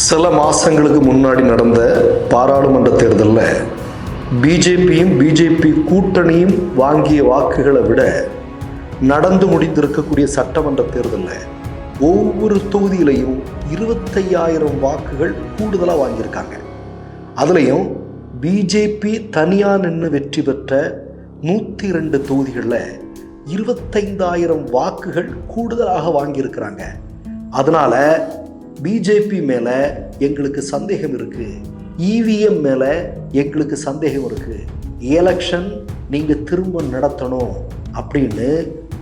சில மாதங்களுக்கு முன்னாடி நடந்த பாராளுமன்ற தேர்தலில் பிஜேபியும் பிஜேபி கூட்டணியும் வாங்கிய வாக்குகளை விட நடந்து முடிந்திருக்கக்கூடிய சட்டமன்ற தேர்தலில் ஒவ்வொரு தொகுதியிலையும் இருபத்தையாயிரம் வாக்குகள் கூடுதலாக வாங்கியிருக்காங்க. அதுலேயும் பிஜேபி தனியாக நின்று வெற்றி பெற்ற நூற்றி ரெண்டு தொகுதிகளில் இருபத்தைந்தாயிரம் வாக்குகள் கூடுதலாக வாங்கியிருக்கிறாங்க. அதனால் பிஜேபி மேலே எங்களுக்கு சந்தேகம் இருக்குது இவிஎம் மேலே எங்களுக்கு சந்தேகம் இருக்குது எலெக்ஷன் e நீங்கள் திரும்ப நடத்தணும் அப்படின்னு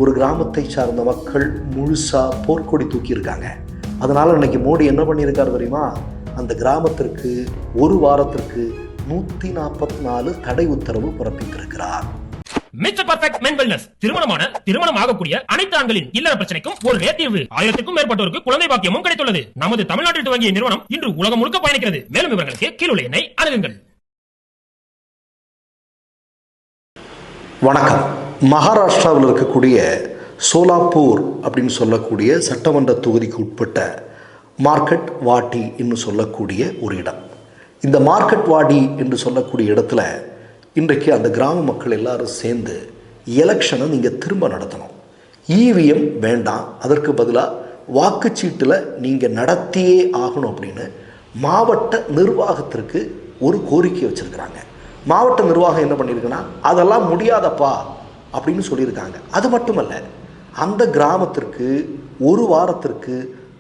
ஒரு கிராமத்தை சார்ந்த மக்கள் முழுசாக போர்க்கொடி தூக்கியிருக்காங்க. அதனால் இன்னைக்கு மோடி என்ன பண்ணியிருக்காரு தெரியுமா? அந்த கிராமத்திற்கு ஒரு வாரத்திற்கு நூற்றி நாற்பத்தி நாலு தடை உத்தரவு பிறப்பித்திருக்கிறார். மிஸ்டர் பர்ஃபெக்ட் மென் வெல்னஸ் திருமணமான திருமணம் ஆகக்கூடிய அனைத்து ஆண்களின் இல்லற பிரச்சனைக்கும் ஒரு தீர்வு. ஆயிரத்துக்கும் மேற்பட்டோருக்கு குழந்தை பாக்கியமும் கிடைத்துள்ளது. நமது தமிழ்நாட்டில் துவங்கிய நிறுவனம் இன்று உலகம் முழுக்க பயணிக்கிறது. மேலும் இவர்களுக்கு கீழுள்ள எண்ணை அணுகுங்கள். வணக்கம். மகாராஷ்டிராவில் இருக்கக்கூடிய சோலாப்பூர் அப்படின்னு சொல்லக்கூடிய சட்டமன்ற தொகுதிக்கு உட்பட்ட மார்க்கெட் வாட்டி என்று சொல்லக்கூடிய ஒரு இடம். இந்த மார்க்கெட் வாடி என்று சொல்லக்கூடிய இடத்துல இன்றைக்கு அந்த கிராம மக்கள் எல்லாரும் சேர்ந்து எலெக்ஷனை நீங்கள் திரும்ப நடத்தணும். இவிஎம் வேண்டாம். அதற்கு பதிலாக வாக்குச்சீட்டில் நீங்கள் நடத்தியே ஆகணும் அப்படின்னு மாவட்ட நிர்வாகத்திற்கு ஒரு கோரிக்கை வச்சுருக்கிறாங்க. மாவட்ட நிர்வாகம் என்ன பண்ணியிருக்குன்னா அதெல்லாம் முடியாதப்பா அப்படின்னு சொல்லியிருக்காங்க. அது மட்டுமல்ல அந்த கிராமத்திற்கு ஒரு வாரத்திற்கு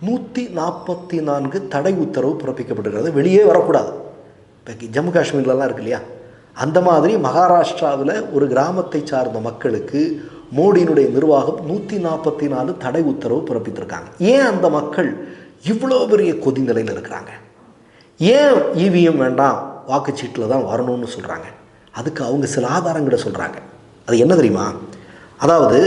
நூற்றி நாற்பத்தி நான்கு தடை உத்தரவு பிறப்பிக்கப்பட்டிருக்கிறது. வெளியே வரக்கூடாது. இப்போ ஜம்மு காஷ்மீர்லலாம் இருக்கு இல்லையா? அந்த மாதிரி மகாராஷ்டிராவில் ஒரு கிராமத்தை சார்ந்த மக்களுக்கு மோடியினுடைய நிர்வாகம் நூற்றி நாற்பத்தி நாலு தடை உத்தரவு பிறப்பித்திருக்காங்க. ஏன் அந்த மக்கள் இவ்வளோ பெரிய கொதிநிலையில் இருக்கிறாங்க? ஏன் இவிஎம் வேண்டாம் வாக்குச்சீட்டில் தான் வரணும்னு சொல்கிறாங்க அதுக்கு அவங்க சில ஆதாரங்களை சொல்கிறாங்க அது என்ன தெரியுமா? அதாவது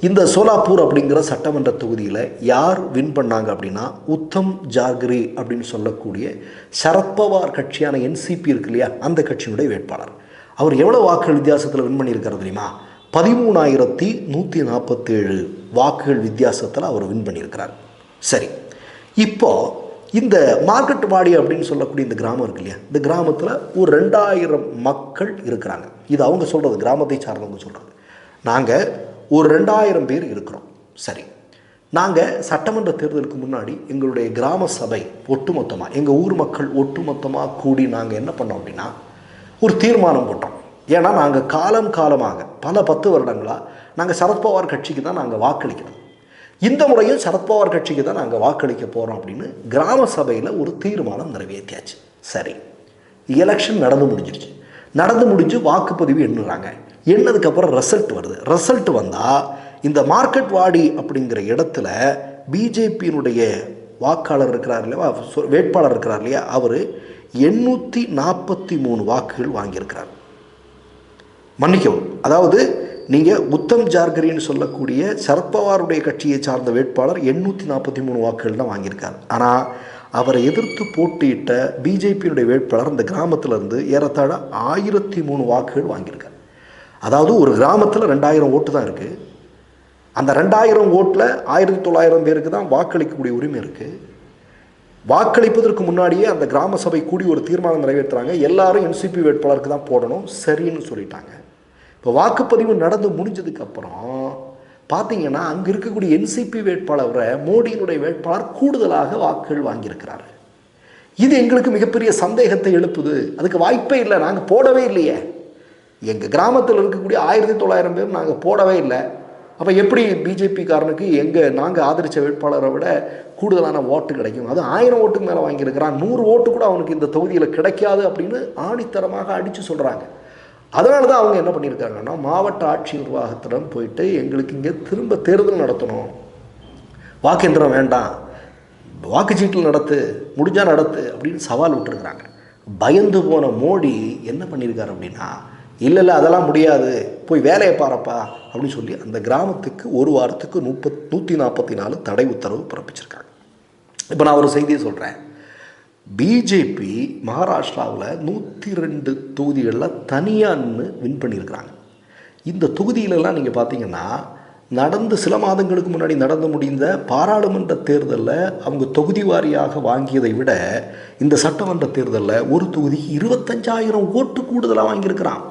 இந்த சோலாப்பூர் அப்படிங்கிற சட்டமன்ற தொகுதியில் யார் வின் பண்ணாங்க அப்படின்னா உத்தம் ஜார்கரி அப்படின்னு சொல்லக்கூடிய சரத்பவார் கட்சியான என்சிபி இருக்கு இல்லையா? அந்த கட்சியினுடைய வேட்பாளர். அவர் எவ்வளோ வாக்குகள் வித்தியாசத்தில் வின் பண்ணியிருக்காரு தெரியுமா? பதிமூணாயிரத்தி நூற்றி நாற்பத்தேழு வாக்குகள் வித்தியாசத்தில் அவர் வின் பண்ணியிருக்கிறார். சரி. இப்போ இந்த மார்க்கெட் வாடி அப்படின்னு சொல்லக்கூடிய இந்த கிராமம் இருக்கு இல்லையா? இந்த கிராமத்தில் ஒரு ரெண்டாயிரம் மக்கள் இருக்கிறாங்க. இது அவங்க சொல்கிறது கிராமத்தை சார்ந்தவங்க சொல்கிறது நாங்கள் ஒரு ரெண்டாயிரம் பேர் இருக்கிறோம். சரி. நாங்கள் சட்டமன்ற தேர்தலுக்கு முன்னாடி எங்களுடைய கிராம சபை ஒட்டுமொத்தமாக எங்கள் ஊர் மக்கள் ஒட்டுமொத்தமாக கூடி நாங்கள் என்ன பண்ணோம் அப்படின்னா ஒரு தீர்மானம் போட்டோம். ஏன்னா நாங்கள் காலம் காலமாக பல பத்து வருடங்களாக நாங்கள் சரத்பவார் கட்சிக்கு தான் நாங்கள் வாக்களிக்கிறோம். இந்த முறையும் சரத்பவார் கட்சிக்கு தான் நாங்கள் வாக்களிக்க போகிறோம் அப்படின்னு கிராம சபையில் ஒரு தீர்மானம் நிறைவேற்றியாச்சு. சரி. எலெக்ஷன் நடந்து முடிஞ்சிருச்சு. நடந்து முடிஞ்சு வாக்குப்பதிவு எண்ணுறாங்க. எண்ணதுக்கப்புறம் ரிசல்ட் வருது. ரிசல்ட் வந்தால் இந்த மார்க்கெட் வாடி அப்படிங்கிற இடத்துல பிஜேபியினுடைய வாக்காளர் இருக்கிறார் இல்லையா? சொ- வேட்பாளர் இருக்கிறார் இல்லையா? அவர் எண்ணூற்றி நாற்பத்தி மூணு வாக்குகள் வாங்கியிருக்கிறார். மன்னிக்கவும் அதாவது நீங்கள் உத்தம் ஜார்கரின்னு சொல்லக்கூடிய சரத்பவாருடைய கட்சியை சார்ந்த வேட்பாளர் எண்ணூற்றி நாற்பத்தி மூணு வாக்குகள் தான் வாங்கியிருக்கார். ஆனால் அவரை எதிர்த்து போட்டியிட்ட பிஜேபியினுடைய வேட்பாளர் அந்த கிராமத்திலேருந்து ஏறத்தாழ ஆயிரத்தி மூணு வாக்குகள் வாங்கியிருக்கார். அதாவது ஒரு கிராமத்தில் ரெண்டாயிரம் ஓட்டு தான் இருக்குது அந்த ரெண்டாயிரம் ஓட்டில் ஆயிரத்தி தொள்ளாயிரம் பேருக்கு தான் வாக்களிக்கக்கூடிய உரிமை இருக்குது வாக்களிப்பதற்கு முன்னாடியே அந்த கிராம சபை கூடி ஒரு தீர்மானம் நிறைவேற்றுறாங்க. எல்லாரும் என்சிபி வேட்பாளருக்கு தான் போடணும். சரின்னு சொல்லிட்டாங்க. இப்போ வாக்குப்பதிவு நடந்து முடிஞ்சதுக்கப்புறம் பார்த்தீங்கன்னா அங்கே இருக்கக்கூடிய என்சிபி வேட்பாளரை மோடியினுடைய வேட்பாளர் கூடுதலாக வாக்குகள் வாங்கியிருக்கிறாரு. இது எங்களுக்கு மிகப்பெரிய சந்தேகத்தை எழுப்புது. அதுக்கு வாய்ப்பே இல்லை. நாங்கள் போடவே இல்லையே. எங்கள் கிராமத்தில் இருக்கக்கூடிய ஆயிரத்தி தொள்ளாயிரம் பேர் நாங்கள் போடவே இல்லை. அப்போ எப்படி பிஜேபிக்காரனுக்கு எங்கள் நாங்கள் ஆதரித்த வேட்பாளரை விட கூடுதலான ஓட்டு கிடைக்கும்? அது ஆயிரம் ஓட்டுக்கு மேலே வாங்கியிருக்கிறான். நூறு ஓட்டு கூட அவனுக்கு இந்த தொகுதியில் கிடைக்காது அப்படின்னு ஆணித்தரமாக அடித்து சொல்கிறாங்க அதனால தான் அவங்க என்ன பண்ணியிருக்காங்கன்னா மாவட்ட ஆட்சி நிர்வாகத்திடம் போயிட்டு எங்களுக்கு இங்கே திரும்ப தேர்தல் நடத்தணும். வாக்கெந்திரம் வேண்டாம். வாக்குச்சீட்டில் நடத்து முடிஞ்சால் நடத்து அப்படின்னு சவால் விட்டுருக்குறாங்க. பயந்து போன மோடி என்ன பண்ணியிருக்காரு அப்படின்னா இல்லை இல்லை அதெல்லாம் முடியாது. போய் வேலையை பாருப்பா. அப்படின்னு சொல்லி அந்த கிராமத்துக்கு ஒரு வாரத்துக்கு முப்பத் நூற்றி நாற்பத்தி நாலு தடை உத்தரவு பிறப்பிச்சிருக்காங்க. இப்போ நான் ஒரு செய்தியை சொல்கிறேன் பிஜேபி மகாராஷ்டிராவில் நூற்றி ரெண்டு தொகுதிகளில் தனியான்னு வின் பண்ணியிருக்கிறாங்க. இந்த தொகுதியிலலாம் நீங்கள் பார்த்தீங்கன்னா நடந்து சில மாதங்களுக்கு முன்னாடி நடந்து முடிந்த பாராளுமன்ற தேர்தலில் அவங்க தொகுதி வாரியாக வாங்கியதை விட இந்த சட்டமன்ற தேர்தலில் ஒரு தொகுதிக்கு இருபத்தஞ்சாயிரம் ஓட்டு கூடுதலாக வாங்கியிருக்கிறான்.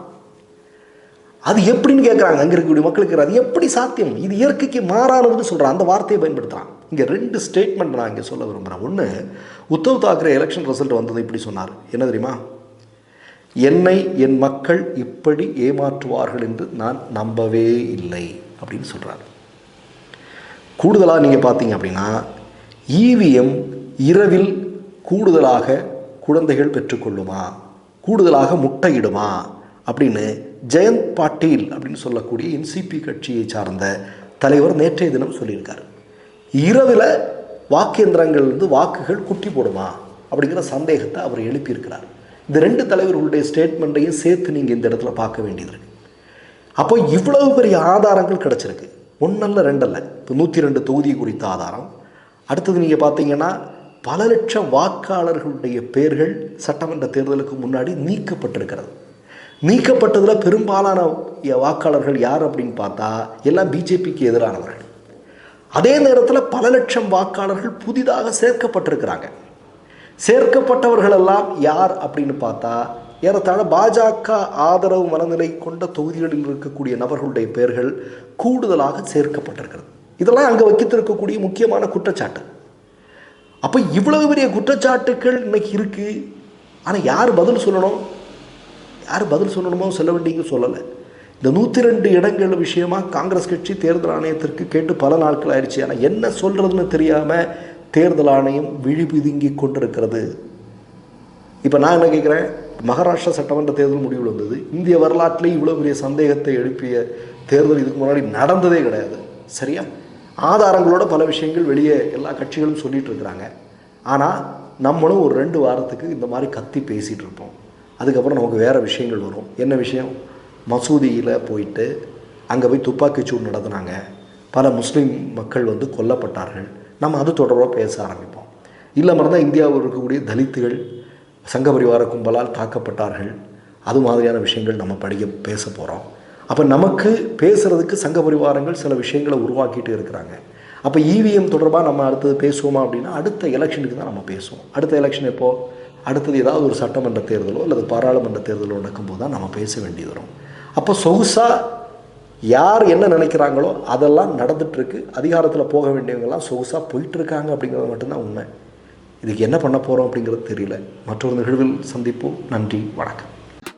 அது எப்படின்னு கேட்குறாங்க அங்கே இருக்கக்கூடிய மக்களுக்கு அது எப்படி சாத்தியம்? இது இயற்கைக்கு மாறானதுன்னு சொல்கிறான் அந்த வார்த்தையை பயன்படுத்துகிறான் இங்கே ரெண்டு ஸ்டேட்மெண்ட் நான் இங்கே சொல்ல விரும்புகிறேன் ஒன்று உத்தவ் தாக்கரே எலெக்ஷன் ரிசல்ட் வந்தது இப்படி சொன்னார். என்ன தெரியுமா? என்னை என் மக்கள் இப்படி ஏமாற்றுவார்கள் என்று நான் நம்பவே இல்லை அப்படின்னு சொல்கிறார் கூடுதலாக நீங்கள் பார்த்தீங்க அப்படின்னா இவிஎம் இரவில் கூடுதலாக குழந்தைகள் பெற்றுக்கொள்ளுமா? கூடுதலாக முட்டையிடுமா? அப்படின்னு ஜெயந்த் பாட்டீல் அப்படின்னு சொல்லக்கூடிய என்சிபி கட்சியை சார்ந்த தலைவர் நேற்றைய தினம் சொல்லியிருக்கார். இரவில் வாக்கேந்திரங்கள்லேருந்து வாக்குகள் குட்டி போடுமா அப்படிங்கிற சந்தேகத்தை அவர் எழுப்பியிருக்கிறார். இந்த ரெண்டு தலைவர்களுடைய ஸ்டேட்மெண்ட்டையும் சேர்த்து நீங்கள் இந்த இடத்துல பார்க்க வேண்டியது இருக்கு. அப்போ இவ்வளவு பெரிய ஆதாரங்கள் கிடச்சிருக்கு. ஒன்றல்ல ரெண்டல்ல. இப்போ நூற்றி ரெண்டு தொகுதி குறித்த ஆதாரம். அடுத்தது நீங்கள் பார்த்தீங்கன்னா பல லட்சம் வாக்காளர்களுடைய பெயர்கள் சட்டமன்ற தேர்தலுக்கு முன்னாடி நீக்கப்பட்டிருக்கிறது. நீக்கப்பட்டதில் பெரும்பாலான வாக்காளர்கள் யார் அப்படின்னு பார்த்தா எல்லாம் பிஜேபிக்கு எதிரானவர்கள். அதே நேரத்தில் பல லட்சம் வாக்காளர்கள் புதிதாக சேர்க்கப்பட்டிருக்கிறாங்க. சேர்க்கப்பட்டவர்கள் எல்லாம் யார் அப்படின்னு பார்த்தா ஏறத்தாழ பாஜக ஆதரவு மனநிலை கொண்ட தொகுதிகளில் இருக்கக்கூடிய நபர்களுடைய பெயர்கள் கூடுதலாக சேர்க்கப்பட்டிருக்கிறது. இதெல்லாம் அங்கே வைத்திருக்கக்கூடிய முக்கியமான குற்றச்சாட்டு. அப்போ இவ்வளவு பெரிய குற்றச்சாட்டுகள் இன்னைக்கு இருக்குது ஆனால் யார் பதில் சொல்லணும்? யார் பதில் சொல்லணுமோ சொல்ல வேண்டியங்க சொல்லலை. இந்த நூற்றி ரெண்டு இடங்கள் விஷயமாக காங்கிரஸ் கட்சி தேர்தல் ஆணையத்திற்கு கேட்டு பல நாட்கள் ஆயிடுச்சு. ஆனால் என்ன சொல்கிறதுன்னு தெரியாமல் தேர்தல் ஆணையம் விழிபிதுங்கி கொண்டிருக்கிறது. இப்போ நான் என்ன கேட்குறேன் மகாராஷ்டிரா சட்டமன்ற தேர்தல் முடிவில் வந்தது. இந்திய வரலாற்றிலே இவ்வளோ பெரிய சந்தேகத்தை எழுப்பிய தேர்தல் இதுக்கு முன்னாடி நடந்ததே கிடையாது. சரியா? ஆதாரங்களோட பல விஷயங்கள் வெளியே எல்லா கட்சிகளும் சொல்லிகிட்டு இருக்கிறாங்க. ஆனால் நம்மளும் ஒரு ரெண்டு வாரத்துக்கு இந்த மாதிரி கத்தி பேசிகிட்டு இருப்போம். அதுக்கப்புறம் நமக்கு வேறு விஷயங்கள் வரும். என்ன விஷயம்? மசூதியில் போயிட்டு அங்கே போய் துப்பாக்கிச்சூடு நடத்துனாங்க. பல முஸ்லீம் மக்கள் வந்து கொல்லப்பட்டார்கள். நம்ம அது தொடர்பாக பேச ஆரம்பிப்போம். இல்லை மறந்தால் இந்தியாவில் இருக்கக்கூடிய தலித்துகள் சங்க பரிவார கும்பலால் தாக்கப்பட்டார்கள். அது மாதிரியான விஷயங்கள் நம்ம படிக்க பேச போகிறோம் அப்போ நமக்கு பேசுகிறதுக்கு சங்க பரிவாரங்கள் சில விஷயங்களை உருவாக்கிட்டு இருக்கிறாங்க. அப்போ இவிஎம் தொடர்பாக நம்ம அடுத்தது பேசுவோமா அப்படின்னா அடுத்த எலெக்ஷனுக்கு தான் நம்ம பேசுவோம். அடுத்த எலெக்ஷன் எப்போது அடுத்தது ஏதாவது ஒரு சட்டமன்ற தேர்தலோ அல்லது பாராளுமன்ற தேர்தலோ நடக்கும்போது தான் நம்ம பேச வேண்டியது வரும். அப்போ சொகுசாக யார் என்ன நினைக்கிறாங்களோ அதெல்லாம் நடந்துகிட்ருக்கு அதிகாரத்தில் போக வேண்டியவங்கெல்லாம் சொகுசாக போயிட்டுருக்காங்க அப்படிங்கிறது மட்டும்தான் உண்மை. இதுக்கு என்ன பண்ண போகிறோம் அப்படிங்கிறது தெரியல. மற்றொரு நிகழ்வில் சந்திப்போம். நன்றி. வணக்கம்.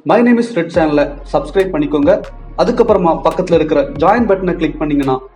மை நேம் இஸ் ரெட் சேனலை சப்ஸ்கிரைப் பண்ணிக்கோங்க. அதுக்கப்புறமா பக்கத்தில் இருக்கிற ஜாயின் பட்டனை கிளிக் பண்ணிங்கன்னா